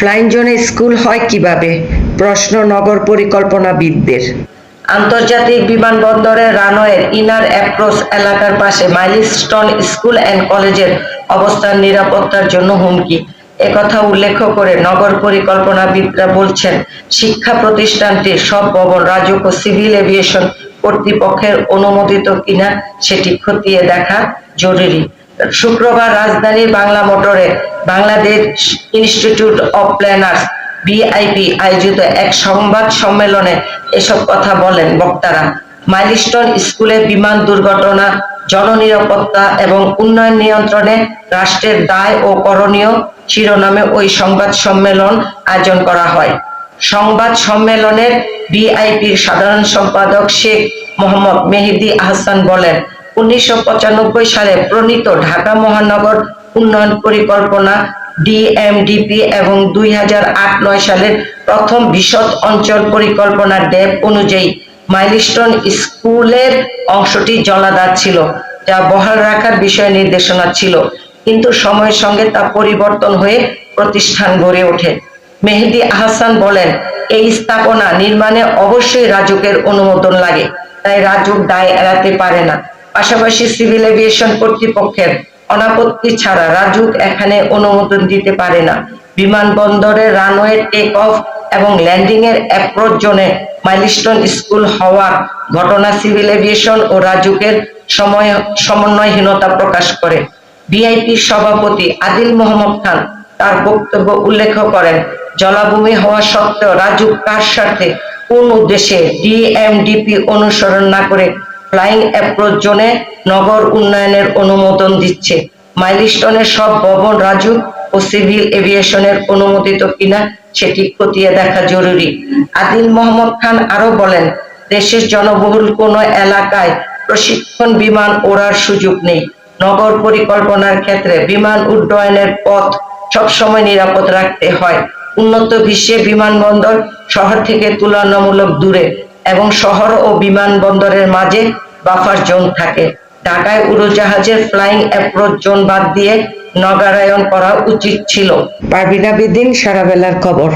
Flying জোনে school হয় কীভাবে? প্রশ্ন নগর পরিকল্পনাবিদদের। আন্তর্জাতিক বিমানবন্দরের রানওয়ের ইনার অ্যাপ্রোচ এলাকার পাশে মাইলস্টোন স্কুল অ্যান্ড কলেজের অবস্থান নিরাপত্তার জন্য হুমকি। একথা উল্লেখ করে নগর পরিকল্পনাবিদরা বলছেন, শিক্ষা প্রতিষ্ঠানটির সব ভবন রাজুক ও সিভিল এভিয়েশন কর্তৃপক্ষের অনুমোদিত কিনা সেটি খতিয়ে দেখা জরুরি। শুক্রবার রাজধানীর বাংলা মোটরে Bangladesh institute of planners BIP আয়োজিত এক সংবাদ সম্মেলনে এসব কথা বলেন বক্তারা। মাইলস্টোন স্কুলে বিমান দুর্ঘটনা, জননিরাপত্তা এবং উন্নয়ন নিয়ন্ত্রণে রাষ্ট্রের দায় ও করণীয় শিরোনামে ওই সংবাদ সম্মেলন আয়োজন করা হয়। সংবাদ সম্মেলনের বিআইপির সাধারণ সম্পাদক শেখ মোহাম্মদ মেহেদি আহসান বলেন উনিশশো পঁচানব্বই সালে প্রণীত ঢাকা মহানগর উন্নয়ন পরিকল্পনা ডিএমডিপি এবং দুই হাজার আট নয় সালের প্রথম বিশদ অঞ্চল পরিকল্পনা ডেপ অনুযায়ী মাইলস্টোন স্কুলের অংশটি জলাধার ছিল, যা বহাল রাখার বিষয়ে নির্দেশনা ছিল, কিন্তু সময়ের সঙ্গে তা পরিবর্তন হয়ে প্রতিষ্ঠান গড়ে ওঠে। মেহেদি আহসান বলেন, এই স্থাপনা নির্মাণে অবশ্যই রাজুকের অনুমোদন লাগে, তাই রাজুক দায় এড়াতে পারে না। পাশাপাশি সিভিল এভিয়েশন কর্তৃপক্ষের অনাপত্তি ছাড়া রাজুক এখানে অনুমোদন দিতে পারে না। বিমানবন্দরের রানওয়ে টেক অফ এবং ল্যান্ডিং এর অ্যাপ্রোচ জোনে মাইলস্টোন স্কুল হওয়ার ঘটনা সিভিল এভিয়েশন ও রাজুকের সময় সমন্বয়হীনতা প্রকাশ করে। বিআইপির সভাপতি আদিল মোহাম্মদ খান তার বক্তব্য উল্লেখ করেন, জলাভূমি হওয়া সত্ত্বেও রাজুক কার স্বার্থে কোন উদ্দেশ্যে ডিএমডিপি অনুসরণ না করে ফ্লাইং অ্যাপ্রোচ জোনে নগর উন্নয়নের অনুমোদন দিচ্ছে। মাইলস্টোনের সব ভবন রাজুক ও সিভিল এভিয়েশনের অনুমোদিত কিনা সেটি খতিয়ে দেখা জরুরি। আদিল মোহাম্মদ খান আরও বলেন, দেশের জনবহুল কোনো এলাকায় প্রশিক্ষণ, বিমান ওড়ার সুযোগ নেই। নগর পরিকল্পনার ক্ষেত্রে বিমান উড্ডয়নের পথ সবসময় নিরাপদ রাখতে হয়। উন্নত বিশ্বে বিমানবন্দর শহর থেকে তুলনামূলক দূরে এবং শহর ও বিমানবন্দরের মাঝে বাফার জোন থাকে। ঢাকায় উড়োজাহাজের ফ্লাইং অ্যাপ্রোচ জোন বাদ দিয়ে নগরায়ন করা উচিত ছিল। পারবিনা বিদিন সারাবেলার খবর।